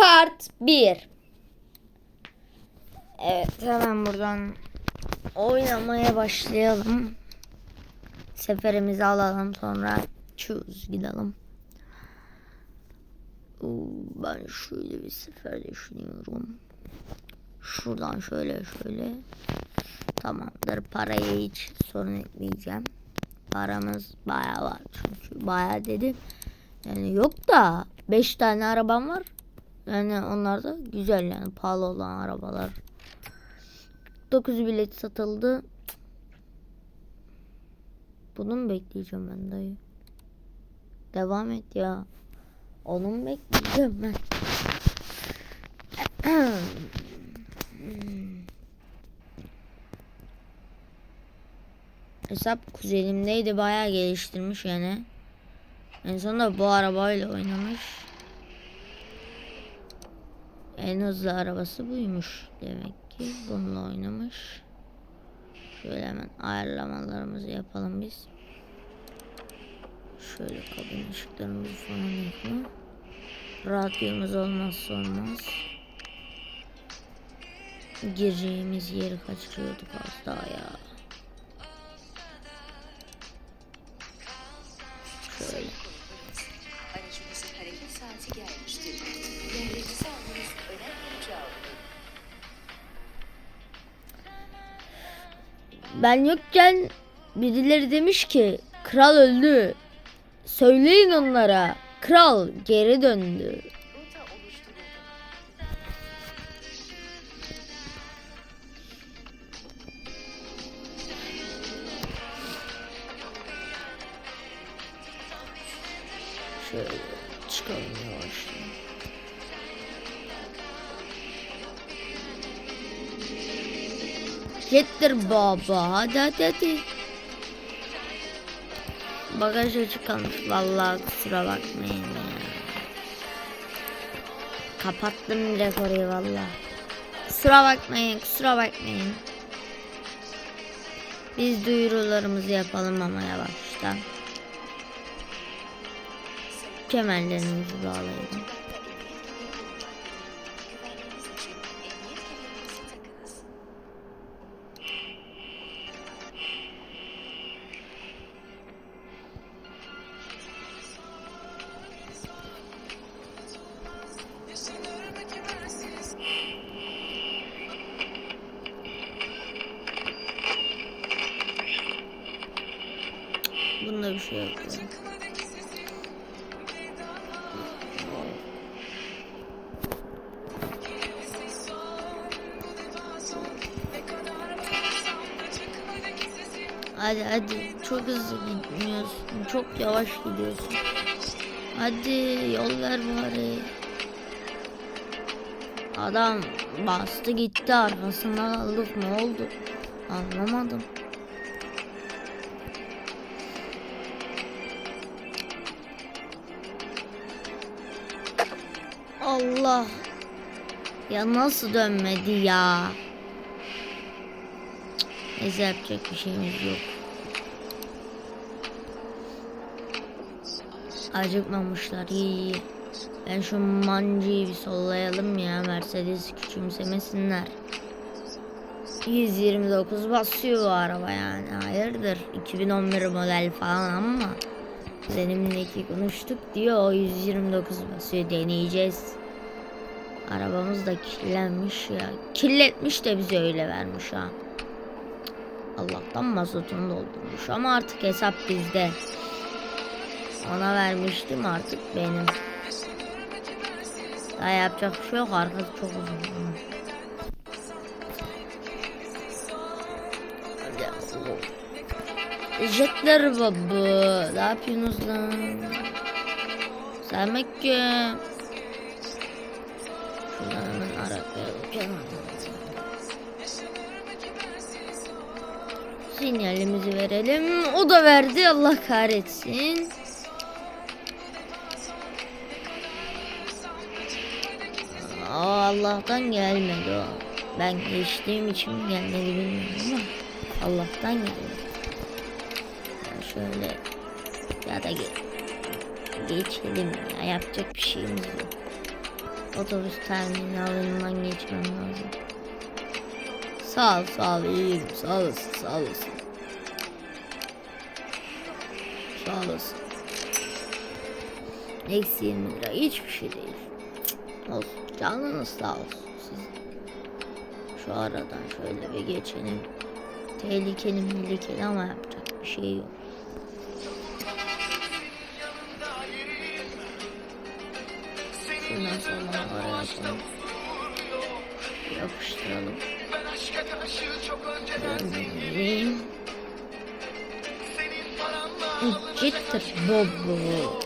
Part 1 Evet hemen buradan oynamaya başlayalım. Seferimizi alalım sonra choose gidelim. Ben şöyle bir sefer düşünüyorum. Şuradan şöyle şöyle. Tamamdır. Parayı hiç sorun etmeyeceğim. Paramız bayağı var çünkü bayağı dedim. Yani yok da 5 tane arabam var. Yani onlar da güzel yani pahalı olan arabalar. 9 bilet satıldı. Bunu mu bekleyeceğim ben dayı? Devam et ya. Onu mu bekleyeceğim ben? Hesap kuzenimdeydi bayağı geliştirmiş yani. En sonunda bu arabayla oynamış. En hızlı arabası buymuş demek ki. Bununla oynamış. Şöyle hemen ayarlamalarımızı yapalım biz. Şöyle kabin ışıklarımızı falan yapalım. Radyomuz olmazsa olmaz. Gireceğimiz yeri kaçırıyorduk az daha ya. Şöyle. Ben yokken birileri demiş ki kral öldü. Söyleyin onlara. Kral geri döndü. Getir baba hadi hadi hadi. Bagaj açık vallahi kusura bakmayın ya. Kapattım rekoru vallahi. Kusura bakmayın kusura bakmayın. Biz duyurularımızı yapalım ama yavaştan. Kemerlerimizi bağlayalım. Hadi hadi çok hızlı gitmiyorsun. Çok yavaş gidiyorsun. Hadi yol ver bari. Adam bastı gitti arkasından aldık ne oldu? Anlamadım. Allah. Ya nasıl dönmedi ya? Neyse yapacak bir şeyimiz yok. Acıkmamışlar iyi iyi. Ben şu mancıyı bir sollayalım ya Mercedes küçümsemesinler. 129 basıyor bu araba yani hayırdır 2011 model falan ama Benimleki konuştuk diyor o 129 basıyor deneyeceğiz. Arabamız da kirlenmiş ya. Kirletmiş de bize öyle vermiş ha. Allah'tan mazotunu doldurmuş ama artık hesap bizde. Ona vermiştim artık benim. Daha yapacak bir şey yok arkası çok uzun. Jetler baba. Ne yapıyorsunuz lan? Selamünaleyküm. Şuradan hemen aratlayalım kenardan. Sinyalimizi verelim. O da verdi. Allah kahretsin. Aa, Allah'tan gelmedi o. Ben geçtiğim için gelmedi bilmiyorum ama Allah'tan geldi. Yani şöyle ya da ge- geçelim ya yapacak bir şeyimiz yok. otobüs terminalından geçmem lazım. Sağ ol, sağ ol, iyiyim. Sağ olasın, sağ olasın. Sağ olasın. Eksi 20 lira hiçbir şey değil. Olsun, canınız sağ olsun siz. Şu aradan şöyle bir geçelim. Tehlikeli tehlikeli ama yapacak bir şey yok. Şundan sonra oraya yapalım. Yapıştıralım. Ciddir bobo.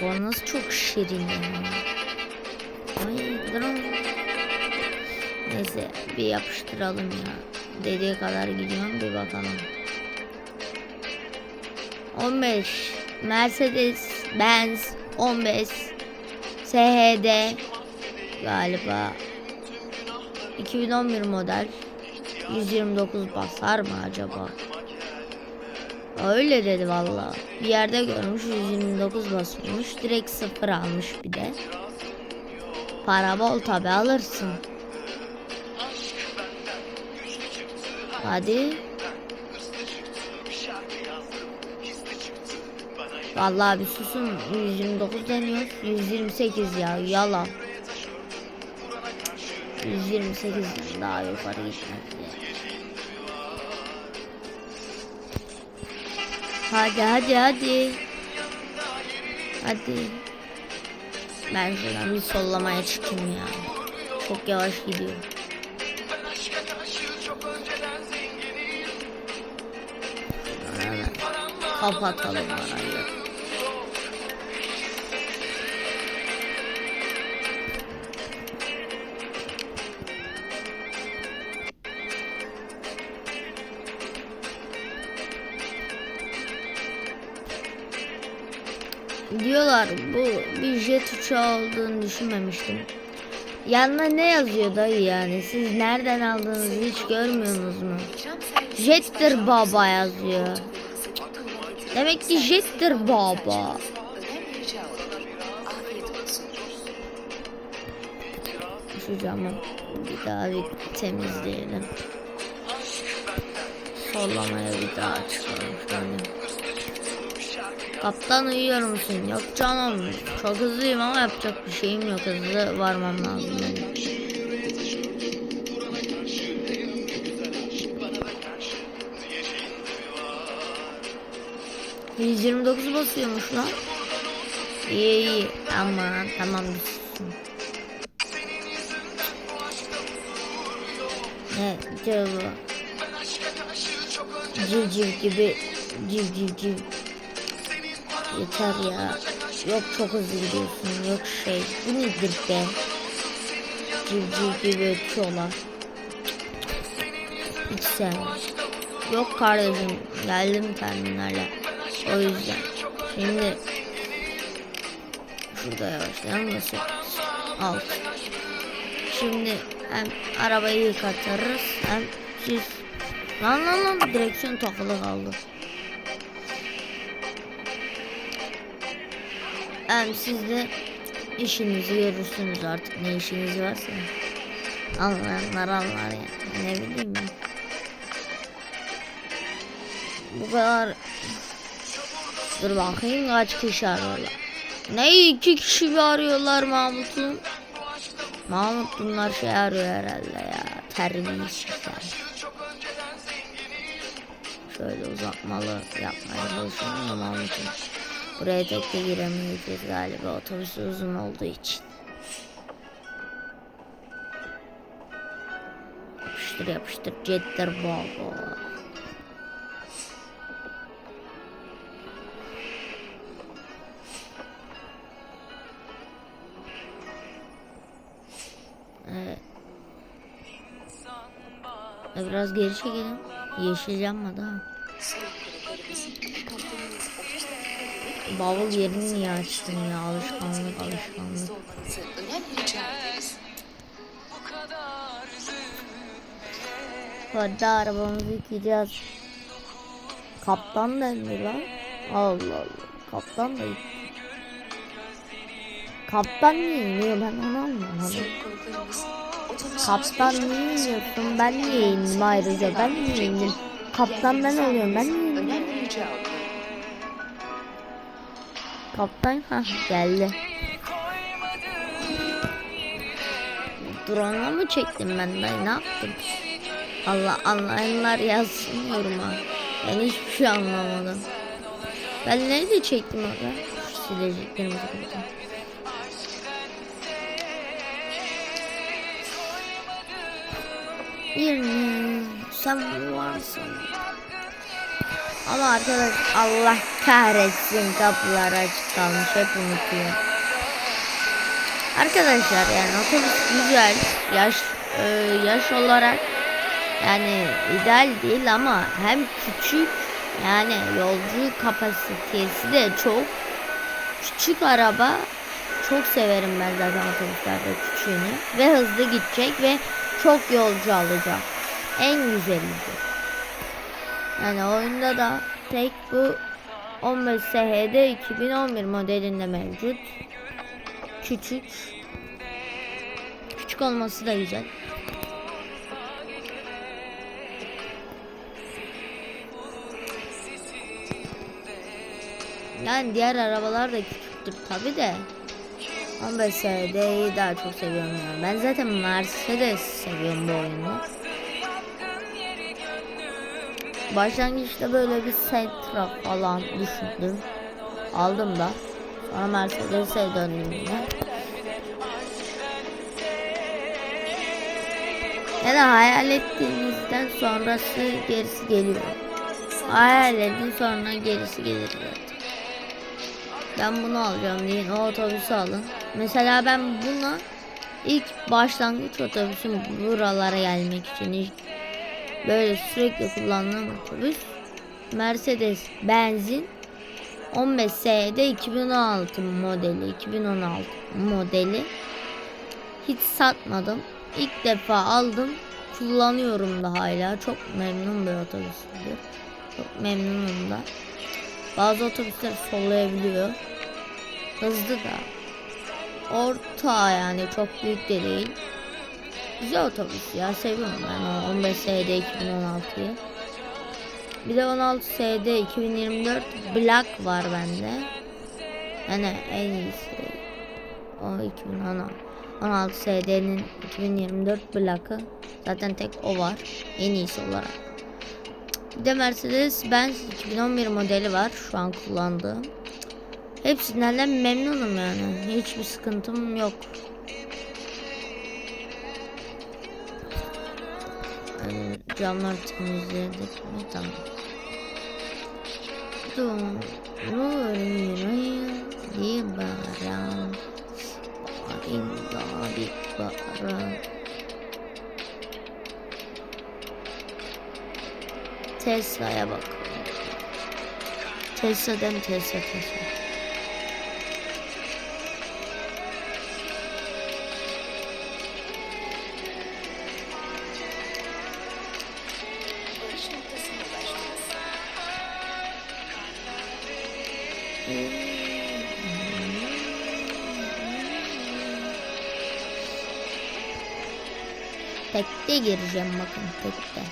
Kornası çok şirin ya. Ay. Neyse bir yapıştıralım ya. Dediği kadar gidiyorum bir bakalım. 15 Mercedes Benz 15 SHD galiba 2011 model 129 basar mı acaba? Öyle dedi valla. Bir yerde görmüş 129 basıyormuş. Direkt sıfır almış bir de. Para bol tabi alırsın. Hadi. Vallahi bir susun 129 deniyor 128 ya yalan 128 daha yukarı gitmez ya. Hadi hadi hadi. Hadi. Ben şuradan bir sollamaya çıkayım ya. Çok yavaş gidiyor. Kapatalım arayı Diyorlar bu bir jet uçağı olduğunu düşünmemiştim. Yanına ne yazıyor dayı yani? Siz nereden aldığınızı hiç görmüyorsunuz mu? Jettir baba yazıyor. Demek ki jettir baba. Şu camı bir daha bir temizleyelim. Sollamaya bir daha çıkalım şöyle. Kaptan uyuyor musun? Yok canım. Çok hızlıyım ama yapacak bir şeyim yok. Hızlı varmam lazım benim. ...129 basıyormuş lan. İyi iyi. Aman tamam. Ne diyor bu? Civciv gibi civciv civ. Yeter ya. Yok çok hızlı gidiyorsun. Yok şey. Bu nedir be? Civciv gibi ötüyorlar. Hiç sevmem. Yok kardeşim. Geldim terminale. O yüzden. Şimdi şurada yavaşlayalım sekiz. Alt. Şimdi hem arabayı yıkatırız hem siz lan lan lan direksiyon takılı kaldı. Hem siz de işinizi görürsünüz artık ne işiniz varsa. Anlayanlar anlar ya. Ne bileyim ben. Bu kadar Dur bakayım kaç kişi arıyorlar. Ne iki kişi mi arıyorlar Mahmut'un? Mahmut bunlar şey arıyor herhalde ya. Terbiyesizler. Şöyle uzatmalı yapmaya çalışıyorum da Mahmut'un. Buraya tek de giremeyeceğiz galiba otobüs uzun olduğu için. Yapıştır yapıştır jetler baba. Evet. Biraz geri çekelim. Yeşil yanmadı ha. Bavul yerini niye açtın ya? Alışkanlık alışkanlık. Hadi arabamızı yıkayacağız. Kaptan da indi lan. Allah Allah. Kaptan da. Kaptan niye iniyor ben onu anlamadım. Kaptan niye iniyorsun? Ben niye indim ayrıca? Ben niye indim? Kaptan ben oluyorum. Ben niye indim? Kaptan ha geldi. Drone'a mı çektim ben ben ne yaptım? Allah anlayanlar yazsın yoruma. Ben hiçbir şey anlamadım. Ben nerede çektim orada? Sileceklerimizi burada. Yerine sen varsın. Ama arkadaş Allah kahretsin kapılar açık kalmış hep unutuyor. Arkadaşlar yani otobüs güzel yaş e, yaş olarak yani ideal değil ama hem küçük yani yolcu kapasitesi de çok küçük araba çok severim ben zaten otobüslerde küçüğünü ve hızlı gidecek ve çok yolcu alacak en güzeli. Yani oyunda da tek bu 15 SHD 2011 modelinde mevcut. Küçük. Küçük olması da güzel. Yani diğer arabalar da küçüktür tabi de. 15 SHD'yi daha çok seviyorum yani. Ben zaten Mercedes seviyorum bu oyunu. Başlangıçta böyle bir Sentra falan düşündüm. Aldım da. Sonra Mercedes'e döndüm yine. Ya da hayal ettiğinizden sonrası gerisi geliyor. Hayal edin sonra gerisi gelir zaten. Ben bunu alacağım deyin o otobüsü alın. Mesela ben buna ilk başlangıç otobüsüm buralara gelmek için ilk böyle sürekli kullandığım otobüs Mercedes benzin 15 SD 2016 modeli 2016 modeli. Hiç satmadım. İlk defa aldım. Kullanıyorum da hala. Çok memnun bir otobüsüdür çok memnunum da. Bazı otobüsler sollayabiliyor. Hızlı da. Orta yani çok büyük de değil Güzel otobüs ya seviyorum ben o 15 SD 2016'yı. Bir de 16 SD 2024 Black var bende. Yani en iyisi o 2016. 16 SD'nin 2024 Black'ı zaten tek o var en iyisi olarak. Bir de Mercedes Benz 2011 modeli var şu an kullandığım. Hepsinden de memnunum yani. Hiçbir sıkıntım yok. Yani camlar temizledik mi? Tamam. Doğru bir baran Inda bir baran Tesla'ya bak. Tesla'dan Tesla Tesla. Tekte gireceğim bakın tekte.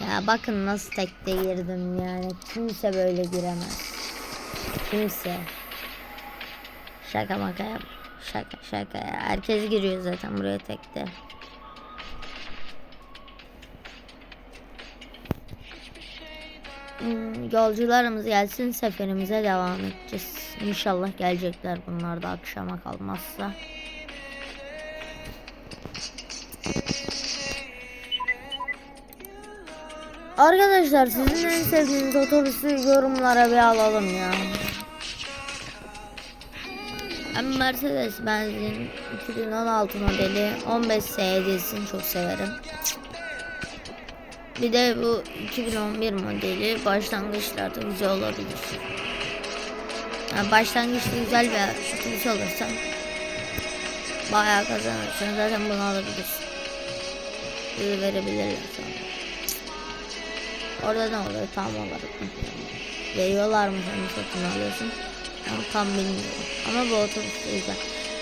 Ya bakın nasıl tekte girdim yani. Kimse böyle giremez. Kimse. Şaka maka yap. Şaka şaka ya. Herkes giriyor zaten buraya tekte. Yolcularımız gelsin seferimize devam edeceğiz. İnşallah gelecekler bunlar da akşama kalmazsa. Arkadaşlar sizin en sevdiğiniz otobüsü yorumlara bir alalım ya. Ben Mercedes benzin 2016 modeli 15 SD'sini çok severim. Bir de bu 2011 modeli başlangıçlarda güzel olabilir. Yani başlangıçta güzel bir otobüs olursa bayağı kazanırsın. Zaten bunu alabilirsin. Bizi verebilirler sana. Orada ne oluyor tam olarak bilmiyorum. veriyorlar mı sen satın alıyorsun? Onu tam bilmiyorum. Ama bu otobüs güzel.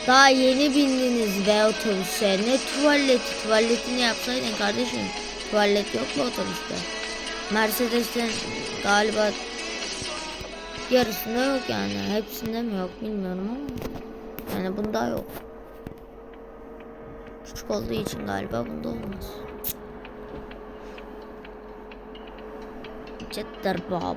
Daha yeni bindiniz be otobüse. Ne tuvaleti? Tuvaletini yapsaydın kardeşim. Tuvalet yok mu otobüste? Mercedes'ten galiba yarısında yok yani. Hepsinde mi yok bilmiyorum ama. Yani bunda yok. Küçük olduğu için galiba bunda olmaz. Cetter baba.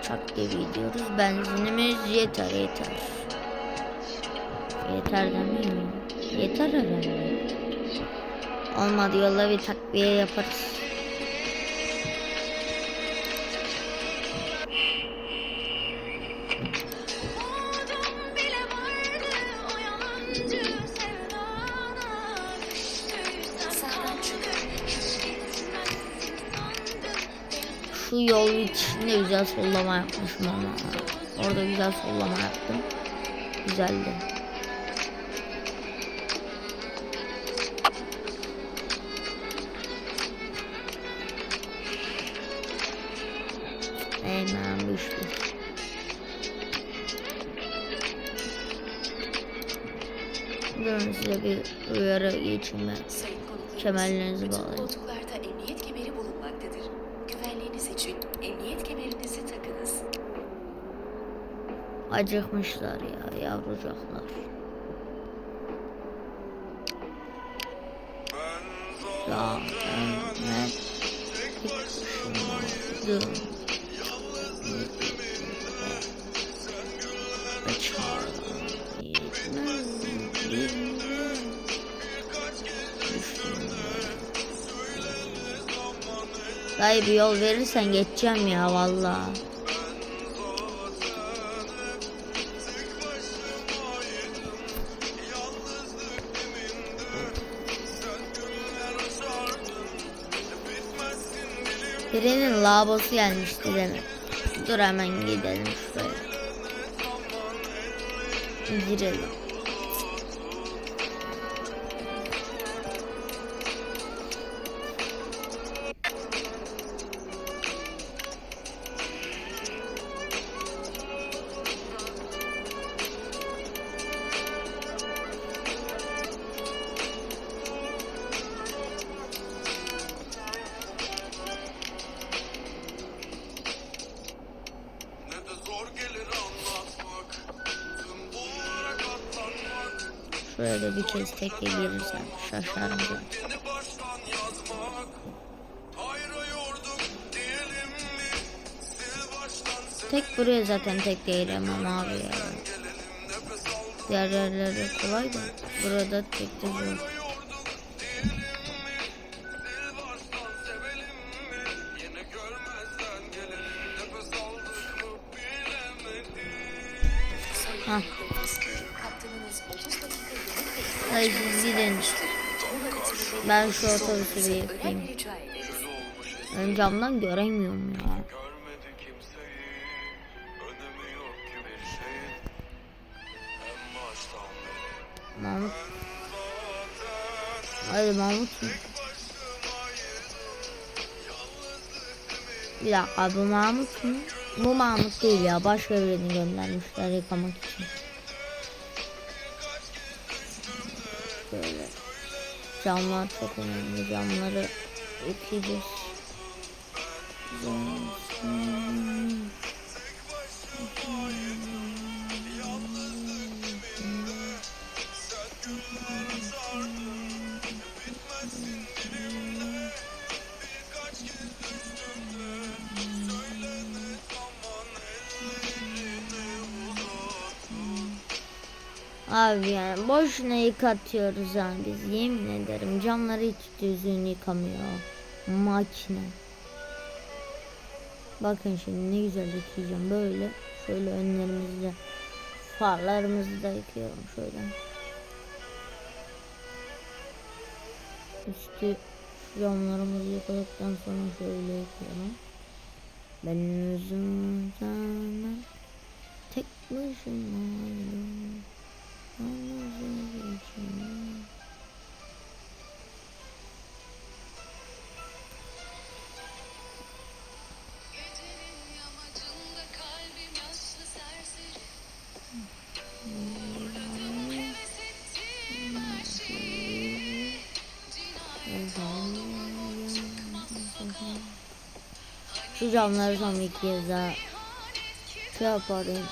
Uçak gibi gidiyoruz. Benzinimiz yeter yeter. Yeter demiyor mu? Yeter herhalde. Olmadı yolla bir takviye yaparız. Şu yol içinde güzel sollama yapmışım ama. Orada güzel sollama yaptım. Güzeldi. Ben. Konuklarımız, Kemerlerinizi bütün bağlayın. koltuklarda emniyet kemeri bulunmaktadır. Güvenliğiniz için emniyet kemerinizi takınız. Acıkmışlar ya yavrucaklar. Zaten hep sıkışmadım. Kaçar Dayı bir yol verirsen geçeceğim ya vallahi. Birinin lavabosu gelmişti demek. Dur hemen gidelim şuraya. Girelim. Ayrıyorduk diyelim mi? Sil baştan sev Tek buraya zaten tek değilemem abi ya. Diğer yerlerde kolay da burada tek de zor. Ayrıyorduk Hayır siz gidin. Ben şu otobüsü bir yapayım. Ön camdan göremiyorum ya. Mahmut. Hadi Mahmut mu? Bir dakika bu Mahmut mu? Bu Mahmut değil ya. Başka birini göndermişler yıkamak için. Böyle. Camlar çok önemli. Camları yıkayacağız. Abi yani boşuna yıkatıyoruz yani biz yemin ederim camları hiç düzgün yıkamıyor makine. Bakın şimdi ne güzel yıkayacağım böyle şöyle önlerimizde farlarımızı da yıkıyorum şöyle. Üstü camlarımızı yıkadıktan sonra şöyle yıkıyorum. Ben zaman tek başımaydım. Şu camları son bir kez daha şey yaparım.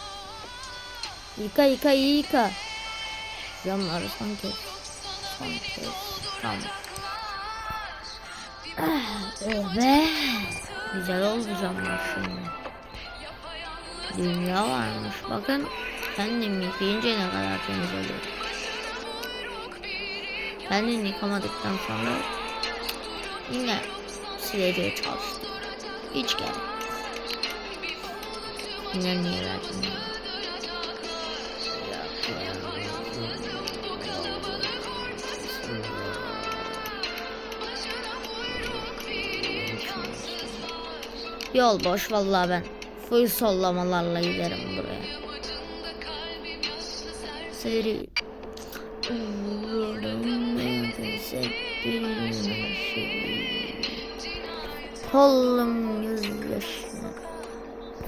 Yıka yıka iyi yıka. Camları. Son kez. Tamam. Ah, oh be. Güzel oldu camlar şimdi. Dünya varmış. Bakın kendim yıkayınca ne kadar temiz oluyor. Kendim yıkamadıktan sonra yine sileceğe çalıştım. Hiç gerek. Yine niye verdim ya? Yol boş vallahi ben. Full sollamalarla giderim buraya. Seri. Kolum gözyaşına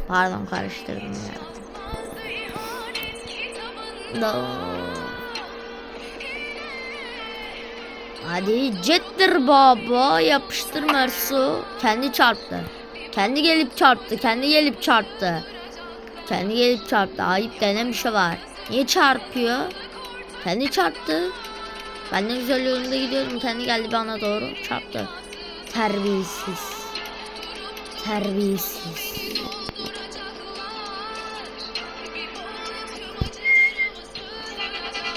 Pardon karıştırdım ya. Da. Hadi jettir baba. Yapıştır Mersu. Kendi çarptı Kendi gelip çarptı kendi gelip çarptı. Kendi gelip çarptı ayıp denen bir şey var. Niye çarpıyor? Kendi çarptı. Ben de güzel yolunda gidiyorum. Kendi geldi bana doğru çarptı. Terbiyesiz. Terbiyesiz.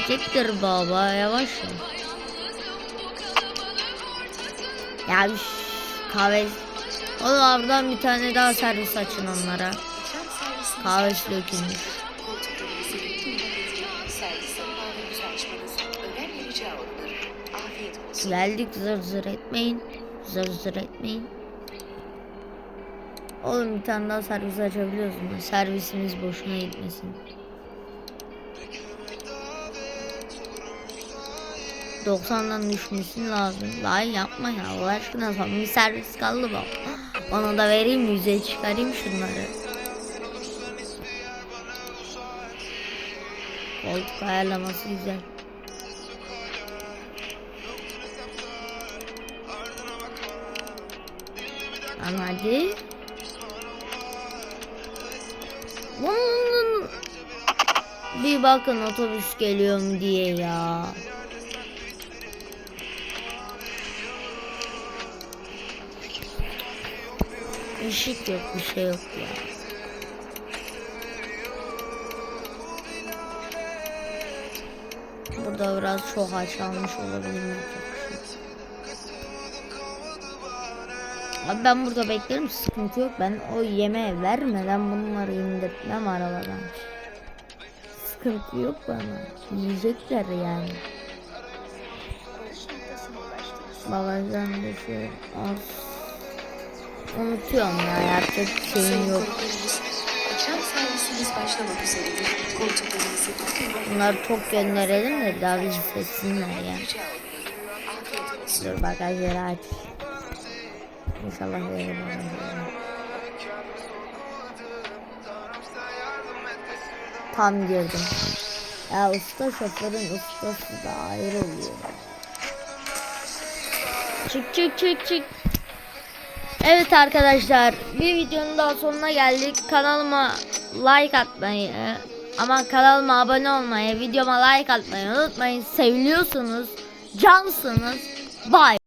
Çektir baba yavaş ol. Ya kahve oradan bir tane daha servis açın onlara Kahvesi dökülmüş. Geldik zır zır etmeyin Zır zır etmeyin Oğlum bir tane daha servis açabiliyoruz mu? Servisimiz boşuna gitmesin 90'dan düşmesini lazım. Lan yapma ya Allah aşkına son bir servis kaldı bak. Onu da vereyim yüzeye çıkarayım şunları. Koltuk ayarlaması güzel. Lan hadi. Bunun bir bakın otobüs geliyor mu diye ya. Işık yok bir şey yok ya. Burada biraz çok açılmış olabilir? Abi ben burada beklerim sıkıntı yok. Ben o yemeği vermeden bunları indirtmem arabadan. Sıkıntı yok bana. Yiyecekler yani. Bagajdan düşüyor. As. Unutuyorum ya yapacak bir şeyim yok. Bunları çok gönderelim de daha bizi seçsinler ya. Dur bagajları aç. İnşallah verir bana. Tam girdim. Ya usta şoförün ustası da ayrı oluyor. Çık çık çık çık. Evet arkadaşlar bir videonun daha sonuna geldik. Kanalıma like atmayı ama kanalıma abone olmayı, videoma like atmayı unutmayın. Seviliyorsunuz, cansınız. Bye.